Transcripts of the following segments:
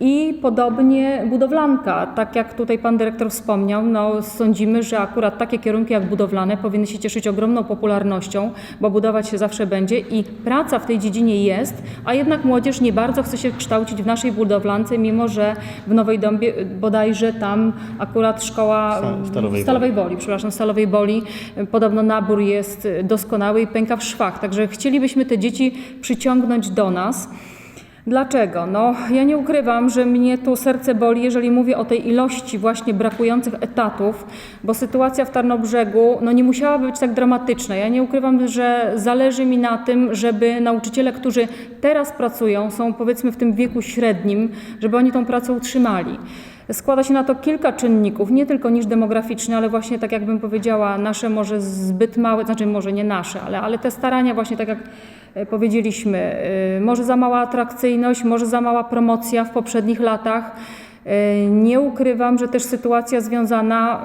I podobnie budowlanka, tak jak tutaj pan dyrektor wspomniał, no sądzimy, że akurat takie kierunki jak budowlane powinny się cieszyć ogromną popularnością, bo budować się zawsze będzie i praca w tej dziedzinie jest, a jednak młodzież nie bardzo chce się kształcić w naszej budowlance, mimo że w Nowej Dąbie bodajże tam akurat szkoła Sta- Stalowej Stalowej Woli, przepraszam, Stalowej Boli, podobno nabór jest doskonały i pęka w szwach, także chcielibyśmy te dzieci przyciągnąć do nas. Dlaczego? No, ja nie ukrywam, że mnie tu serce boli, jeżeli mówię o tej ilości właśnie brakujących etatów, bo sytuacja w Tarnobrzegu no, nie musiałaby być tak dramatyczna. Ja nie ukrywam, że zależy mi na tym, żeby nauczyciele, którzy teraz pracują, są powiedzmy w tym wieku średnim, żeby oni tą pracę utrzymali. Składa się na to kilka czynników, nie tylko niż demograficzny, ale właśnie tak jakbym powiedziała, nasze może zbyt małe, znaczy może nie nasze, ale, ale te starania właśnie tak jak e, powiedzieliśmy, y, może za mała atrakcyjność, może za mała promocja w poprzednich latach. E, Nie ukrywam, że też sytuacja związana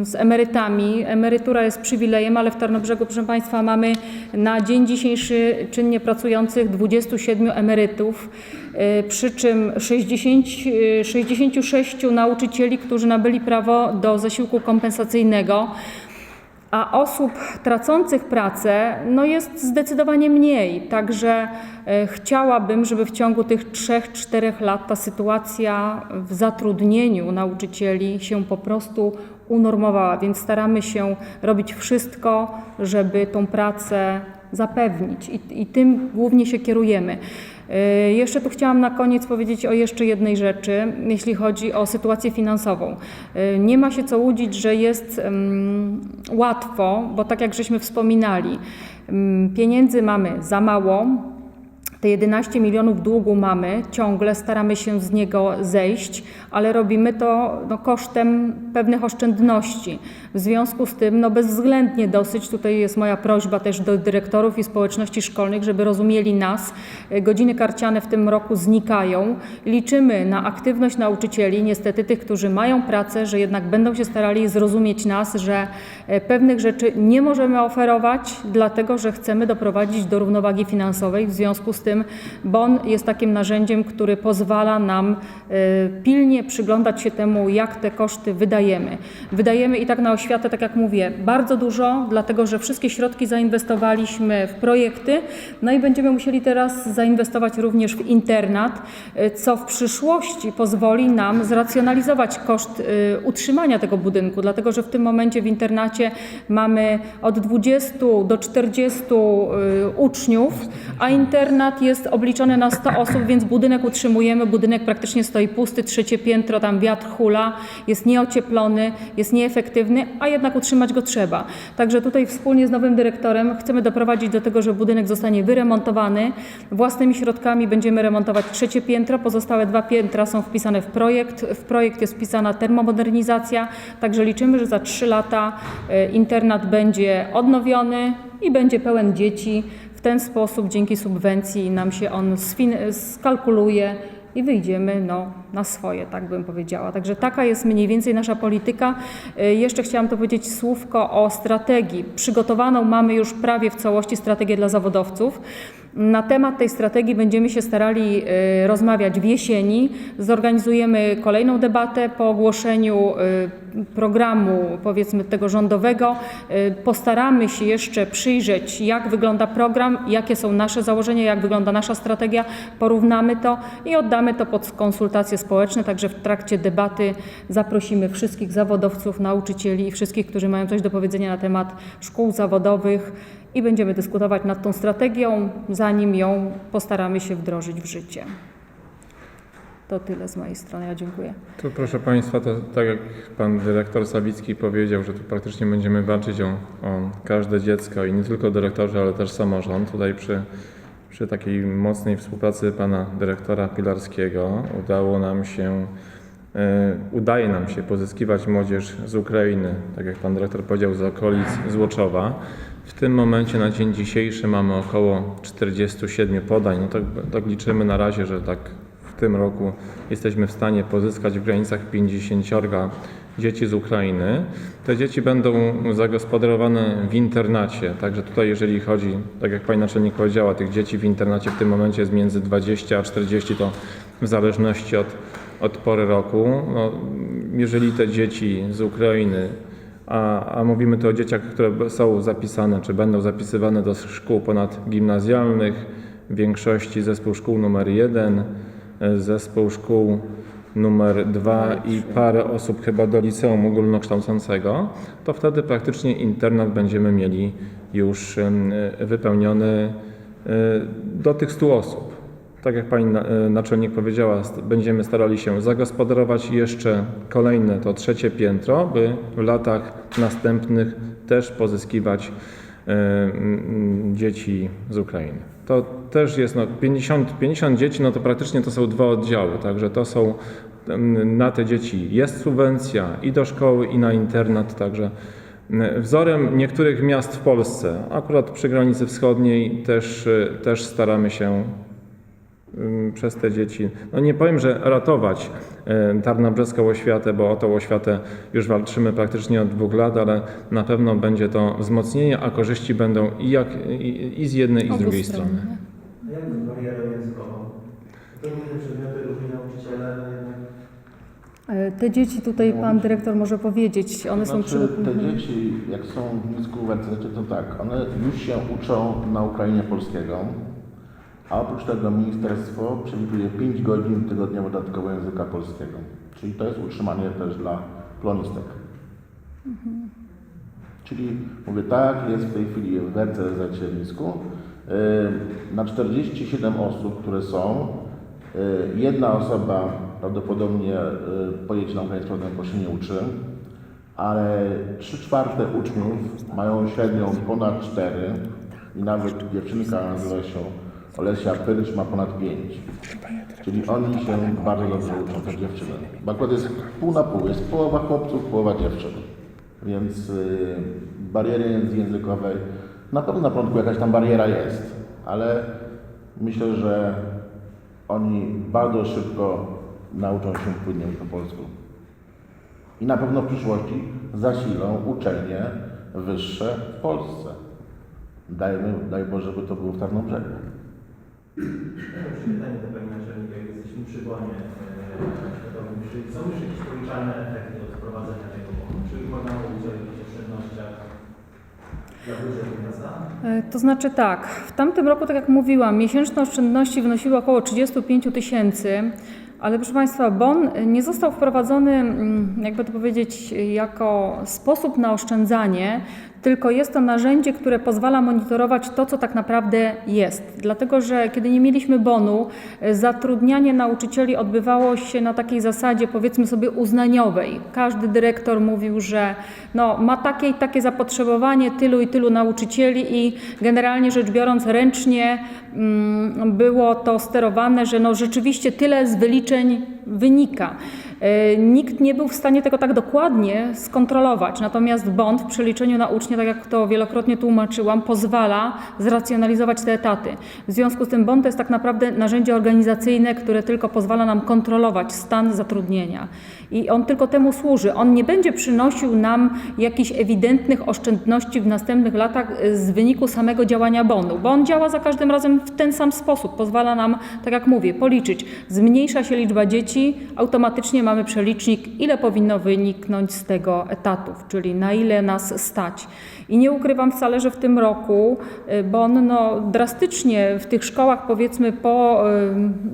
y, z emerytami. Emerytura jest przywilejem, ale w Tarnobrzegu, proszę Państwa, mamy na dzień dzisiejszy czynnie pracujących 27 emerytów, y, przy czym 60, y, 66 nauczycieli, którzy nabyli prawo do zasiłku kompensacyjnego a osób tracących pracę no jest zdecydowanie mniej. Także e, chciałabym, żeby w ciągu tych 3-4 lat ta sytuacja w zatrudnieniu nauczycieli się po prostu unormowała, więc staramy się robić wszystko, żeby tą pracę zapewnić i, i tym głównie się kierujemy. E, Jeszcze tu chciałam na koniec powiedzieć o jeszcze jednej rzeczy, jeśli chodzi o sytuację finansową. E, Nie ma się co łudzić, że jest mm, łatwo, bo tak jak żeśmy wspominali, mm, pieniędzy mamy za mało, te 11 milionów długu mamy, ciągle staramy się z niego zejść, ale robimy to no, kosztem pewnych oszczędności. W związku z tym no, bezwzględnie dosyć, tutaj jest moja prośba też do dyrektorów i społeczności szkolnych, żeby rozumieli nas. Godziny karciane w tym roku znikają. Liczymy na aktywność nauczycieli, niestety tych, którzy mają pracę, że jednak będą się starali zrozumieć nas, że e, pewnych rzeczy nie możemy oferować, dlatego że chcemy doprowadzić do równowagi finansowej. W związku z tym bon jest takim narzędziem, który pozwala nam e, pilnie przyglądać się temu, jak te koszty wydajemy. Wydajemy i tak na oświatę, tak jak mówię, bardzo dużo, dlatego że wszystkie środki zainwestowaliśmy w projekty, no i będziemy musieli teraz zainwestować również w internat, e, co w przyszłości pozwoli nam zracjonalizować koszt e, utrzymania tego budynku, dlatego że w tym momencie w internacie mamy od 20 do 40 e, uczniów, a internat jest obliczony na 100 osób, więc budynek utrzymujemy, budynek praktycznie stoi pusty, trzecie piętro, tam wiatr hula, jest nieocieplony, jest nieefektywny, a jednak utrzymać go trzeba. Także tutaj wspólnie z nowym dyrektorem chcemy doprowadzić do tego, że budynek zostanie wyremontowany. Własnymi środkami będziemy remontować trzecie piętro, pozostałe dwa piętra są wpisane w projekt. W projekt jest wpisana termomodernizacja, także liczymy, że za trzy lata e, internat będzie odnowiony i będzie pełen dzieci. Ten sposób dzięki subwencji nam się on skalkuluje i wyjdziemy no, na swoje, tak bym powiedziała. Także taka jest mniej więcej nasza polityka. Y, Jeszcze chciałam to powiedzieć słówko o strategii. Przygotowaną mamy już prawie w całości strategię dla zawodowców. Na temat tej strategii będziemy się starali y, rozmawiać w jesieni. Zorganizujemy kolejną debatę po ogłoszeniu y, programu, powiedzmy tego rządowego. Y, Postaramy się jeszcze przyjrzeć, jak wygląda program, jakie są nasze założenia, jak wygląda nasza strategia. Porównamy to i oddamy to pod konsultacje społeczne. Także w trakcie debaty zaprosimy wszystkich zawodowców, nauczycieli i wszystkich, którzy mają coś do powiedzenia na temat szkół zawodowych i będziemy dyskutować nad tą strategią, zanim ją postaramy się wdrożyć w życie. To tyle z mojej strony. Ja dziękuję. Tu proszę Państwa, to tak jak Pan Dyrektor Sawicki powiedział, że tu praktycznie będziemy walczyć o, o każde dziecko i nie tylko dyrektorzy, ale też samorząd. Tutaj przy, przy takiej mocnej współpracy Pana Dyrektora Pilarskiego udało nam się, e, udaje nam się pozyskiwać młodzież z Ukrainy, tak jak Pan Dyrektor powiedział, z okolic Złoczowa. W tym momencie na dzień dzisiejszy mamy około 47 podań. No tak, tak liczymy na razie, że tak w tym roku jesteśmy w stanie pozyskać w granicach 50 dzieci z Ukrainy. Te dzieci będą zagospodarowane w internacie, także tutaj jeżeli chodzi, tak jak Pani Naczelnik powiedziała, tych dzieci w internacie w tym momencie jest między 20 a 40, to w zależności od, od pory roku. No, jeżeli te dzieci z Ukrainy, a, a mówimy tu o dzieciach, które są zapisane, czy będą zapisywane do szkół ponadgimnazjalnych, w większości zespół szkół numer 1, zespół szkół numer 2 i parę osób chyba do liceum ogólnokształcącego, to wtedy praktycznie internat będziemy mieli już wypełniony e, do tych 100 osób. Tak jak pani e, naczelnik powiedziała, będziemy starali się zagospodarować jeszcze kolejne, to trzecie piętro, by w latach następnych też pozyskiwać e, dzieci z Ukrainy. To też jest no, 50, 50 dzieci, no to praktycznie to są dwa oddziały, także to są na te dzieci jest subwencja i do szkoły, i na internat, także wzorem niektórych miast w Polsce, akurat przy granicy wschodniej też, e, też staramy się przez te dzieci, no nie powiem, że ratować Tarnobrzeską oświatę, bo o tą oświatę już walczymy praktycznie od dwóch lat, ale na pewno będzie to wzmocnienie, a korzyści będą i, jak, i, i z jednej, i z drugiej stron. strony. A Jak z barierą językową? To różne przedmioty, różni nauczyciele, E, Te dzieci tutaj pan dyrektor może powiedzieć, one są znaczy, przy... te Mhm. dzieci, jak są w WC, to tak, one już się uczą na Ukrainie polskiego, a oprócz tego ministerstwo przewiduje 5 godzin tygodniowo dodatkowo języka polskiego. Czyli to jest utrzymanie też dla plonistek. Czyli mówię, tak, jest w tej chwili w WCZ Siernisku. Na 47 osób, które są, y, jedna osoba prawdopodobnie y, pojedzie na z powrotem, bo się nie uczy, ale 3 czwarte uczniów mają średnią ponad 4 i nawet dziewczynka nazywa się Olesia Pyrcz ma ponad 5. Czyli oni się bardzo dobrze uczą, te dziewczyny. Bo akurat jest pół na pół, jest połowa chłopców, połowa dziewczyn. Więc y, bariery językowej, na pewno na początku jakaś tam bariera jest, ale myślę, że oni bardzo szybko nauczą się płynnie po polsku. I na pewno w przyszłości zasilą uczelnie wyższe w Polsce. Dajmy, daj Boże, żeby to było w Tarnobrzegu. Pytanie do Pani Naczelnika, jak jesteśmy przy bonie e, światowym, czy są już jakieś policzalne efekty od wprowadzenia tego bonu? Czy można mówić o jakichś oszczędnościach dla budżetu miasta? E, To znaczy tak, w tamtym roku, tak jak mówiłam, miesięczne oszczędności wynosiły około 35 tysięcy, ale proszę Państwa, bon nie został wprowadzony, mm, jakby to powiedzieć, jako sposób na oszczędzanie, tylko jest to narzędzie, które pozwala monitorować to, co tak naprawdę jest. Dlatego, że kiedy nie mieliśmy bonu, e, zatrudnianie nauczycieli odbywało się na takiej zasadzie, powiedzmy sobie, uznaniowej. Każdy dyrektor mówił, że no, ma takie i takie zapotrzebowanie, tylu i tylu nauczycieli i generalnie rzecz biorąc ręcznie mm, było to sterowane, że no, rzeczywiście tyle z wyliczeń wynika. E, Nikt nie był w stanie tego tak dokładnie skontrolować, natomiast bond w przeliczeniu na ucznia, tak jak to wielokrotnie tłumaczyłam, pozwala zracjonalizować te etaty. W związku z tym bond to jest tak naprawdę narzędzie organizacyjne, które tylko pozwala nam kontrolować stan zatrudnienia. I on tylko temu służy. On nie będzie przynosił nam jakichś ewidentnych oszczędności w następnych latach e, z wyniku samego działania bonu, bo on działa za każdym razem w ten sam sposób. Pozwala nam, tak jak mówię, policzyć. Zmniejsza się liczba dzieci, automatycznie mamy przelicznik, ile powinno wyniknąć z tego etatów, czyli na ile nas stać. I nie ukrywam wcale, że w tym roku y, bon no, drastycznie w tych szkołach powiedzmy po,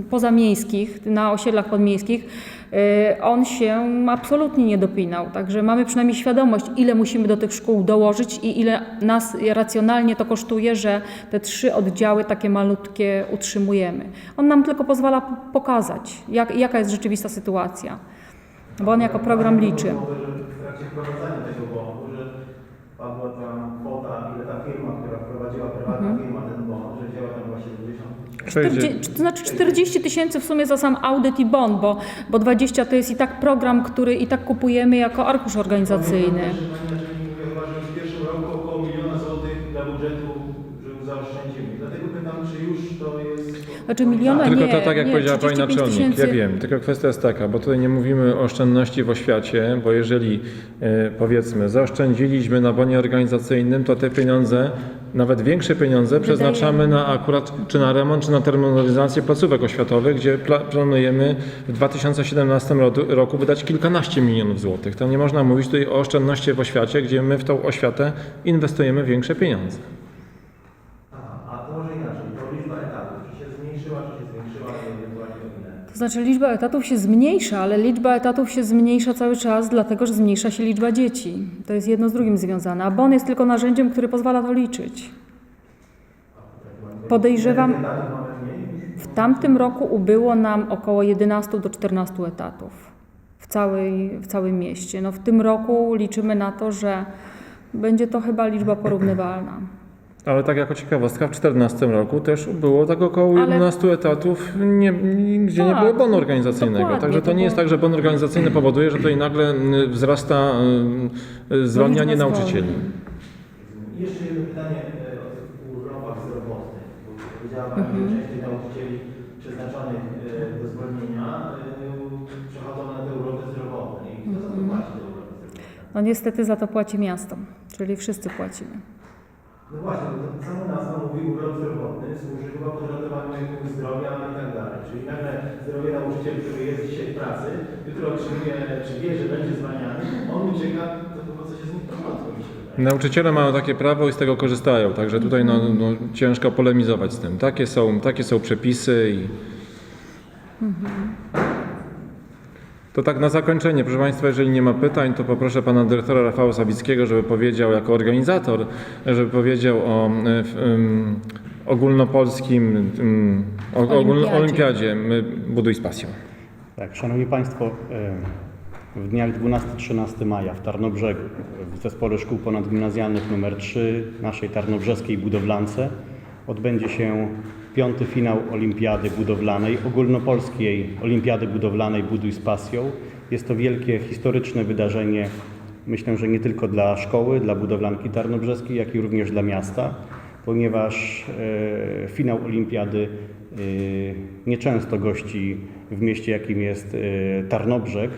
y, pozamiejskich, na osiedlach podmiejskich, y, on się absolutnie nie dopinał. Także mamy przynajmniej świadomość, ile musimy do tych szkół dołożyć i ile nas racjonalnie to kosztuje, że te trzy oddziały takie malutkie utrzymujemy. On nam tylko pozwala pokazać, jak, jaka jest rzeczywista sytuacja. Bo on jako program liczy. W trakcie tego padła ta kwota, ile ta firma, która wprowadziła, prywatna Mhm. firma ten bon, że wzięła tam właśnie 20 40, to znaczy 40 tysięcy w sumie za sam audyt i bon, bo, bo 20 to jest i tak program, który i tak kupujemy jako arkusz organizacyjny. Panie Naczelnik mówił chyba, że w pierwszym roku około miliona złotych dla budżetu, że zaoszczędzimy. Dlatego pytam, czy już to jest... Znaczy miliona Tylko nie, to tak jak nie, powiedziała Pani 35 Naczelnik, ja wiem, tylko kwestia jest taka, bo tutaj nie mówimy o oszczędności w oświacie, bo jeżeli e, powiedzmy zaoszczędziliśmy na bonie organizacyjnym, to te pieniądze nawet większe pieniądze Wydaje- przeznaczamy na akurat czy na remont, czy na termomodernizację placówek oświatowych, gdzie pla- planujemy w 2017 roku, roku wydać kilkanaście milionów złotych. To nie można mówić tutaj o oszczędności w oświacie, gdzie my w tą oświatę inwestujemy większe pieniądze. Aha, a to może inaczej, to liczba etatów, czy się zmniejszyła, czy się zwiększyła, i ewentualnie o ile? Znaczy liczba etatów się zmniejsza, ale liczba etatów się zmniejsza cały czas, dlatego że zmniejsza się liczba dzieci. To jest jedno z drugim związane, a bon jest tylko narzędziem, które pozwala to liczyć. Podejrzewam, w tamtym roku ubyło nam około 11 do 14 etatów w, całej, w całym mieście. No w tym roku liczymy na to, że będzie to chyba liczba porównywalna. Ale tak jako ciekawostka, w 2014 roku też było tak około Ale- 11 etatów, nie, gdzie nie Tak, było bonu organizacyjnego. Także to to nie jest tak, że bon organizacyjny powoduje, że tutaj nagle y, wzrasta y, y, zwalnianie liczba nauczycieli. jeszcze jedno pytanie e, o urlopach zdrowotnych. Bo powiedziała Pani, Mhm. że część tych nauczycieli przeznaczonych e, do zwolnienia e, przechodzą na te urlopy zdrowotne. I kto za to Mhm. płaci te urlopy zdrowotne? No niestety za to płaci miasto, czyli wszyscy płacimy. No właśnie, to sama nazwa mówi urlop zdrowotny, służy chyba podratowaniu zdrowia i tak dalej. Czyli nagle zdrowie nauczyciel, który jest dzisiaj w pracy, jutro otrzymuje, czy wie, że będzie zwalniany, on ucieka, to chyba coś jest nie w porządku, mi się wydaje. Nauczyciele mają takie prawo i z tego korzystają, także tutaj no, no, ciężko polemizować z tym. Takie są, takie są przepisy i... To tak na zakończenie, proszę Państwa, jeżeli nie ma pytań, to poproszę Pana Dyrektora Rafała Sawickiego, żeby powiedział jako organizator, żeby powiedział o em, ogólnopolskim, ogólno- Olimpiadzie. olimpiadzie Buduj z pasją. Tak, Szanowni Państwo, w dniach 12-13 maja w Tarnobrzegu w Zespole Szkół Ponadgimnazjalnych nr 3 naszej tarnobrzeskiej budowlance odbędzie się piąty finał Olimpiady Budowlanej, ogólnopolskiej Olimpiady Budowlanej Buduj z pasją. Jest to wielkie, historyczne wydarzenie, myślę, że nie tylko dla szkoły, dla budowlanki tarnobrzeskiej, jak i również dla miasta, ponieważ e, finał Olimpiady e, nieczęsto gości w mieście, jakim jest e, Tarnobrzeg,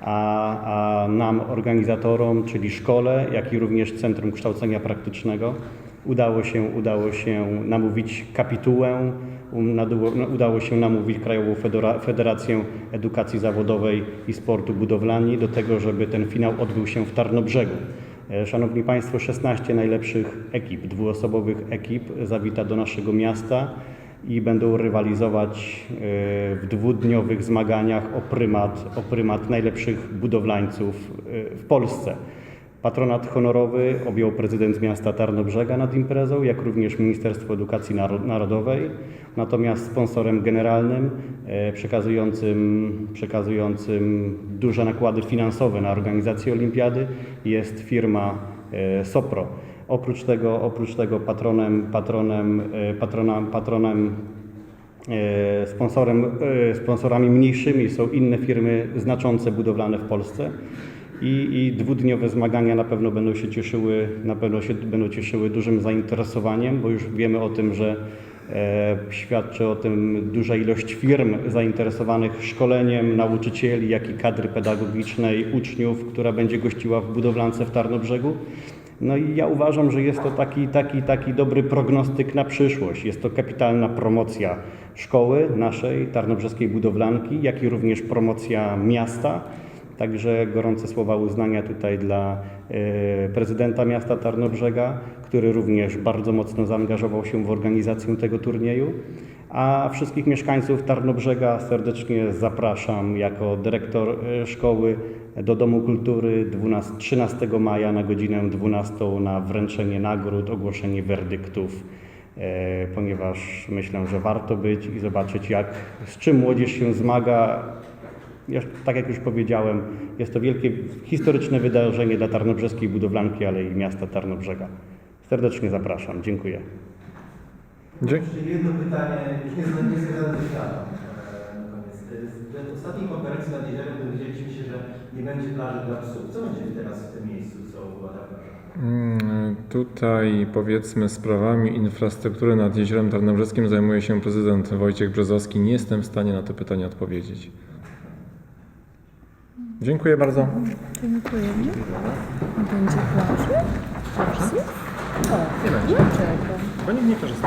a, a nam, organizatorom, czyli szkole, jak i również Centrum Kształcenia Praktycznego, udało się, udało się namówić kapitułę, um, no, udało się namówić Krajową Federa- Federację Edukacji Zawodowej i Sportu Budowlani do tego, żeby ten finał odbył się w Tarnobrzegu. E, Szanowni Państwo, 16 najlepszych ekip, dwuosobowych ekip zawita do naszego miasta i będą rywalizować e, w dwudniowych zmaganiach o prymat, o prymat najlepszych budowlańców e, w Polsce. Patronat honorowy objął prezydent miasta Tarnobrzega nad imprezą, jak również Ministerstwo Edukacji Naro- Narodowej. Natomiast sponsorem generalnym e, przekazującym, przekazującym duże nakłady finansowe na organizację olimpiady jest firma e, Sopro. Oprócz tego, oprócz tego patronem, patronem, e, patronem E, Sponsorem, sponsorami mniejszymi są inne firmy znaczące budowlane w Polsce i, i dwudniowe zmagania na pewno będą się cieszyły, na pewno się będą cieszyły dużym zainteresowaniem, bo już wiemy o tym, że e, świadczy o tym duża ilość firm zainteresowanych szkoleniem nauczycieli, jak i kadry pedagogicznej, uczniów, która będzie gościła w budowlance w Tarnobrzegu. No i ja uważam, że jest to taki, taki, taki dobry prognostyk na przyszłość. Jest to kapitalna promocja szkoły naszej, Tarnobrzeskiej Budowlanki, jak i również promocja miasta. Także gorące słowa uznania tutaj dla e, prezydenta miasta Tarnobrzega, który również bardzo mocno zaangażował się w organizację tego turnieju. A wszystkich mieszkańców Tarnobrzega serdecznie zapraszam jako dyrektor e, szkoły do Domu Kultury 12, 13 maja na godzinę 12 na wręczenie nagród, ogłoszenie werdyktów, e, ponieważ myślę, że warto być i zobaczyć, jak, z czym młodzież się zmaga. Tak jak już powiedziałem, jest to wielkie historyczne wydarzenie dla tarnobrzeskiej budowlanki, ale i miasta Tarnobrzega. Serdecznie zapraszam. Dziękuję. Dzięki. Jeszcze jedno pytanie, już nie światą. e, na koniec. Z ostatniej konferencji nad jeziorem dowiedzieliśmy się, że nie będzie plaży dla psów. Co będzie teraz w tym miejscu, co plaża? Mm, Tutaj powiedzmy sprawami infrastruktury nad Jeziorem Tarnobrzeskim zajmuje się prezydent Wojciech Brzezowski. Nie jestem w stanie na to pytanie odpowiedzieć. Dziękuję bardzo. Dziękujemy. Będzie plaży? Psów? Nie będzie. Dlaczego? Bo nikt nie korzysta.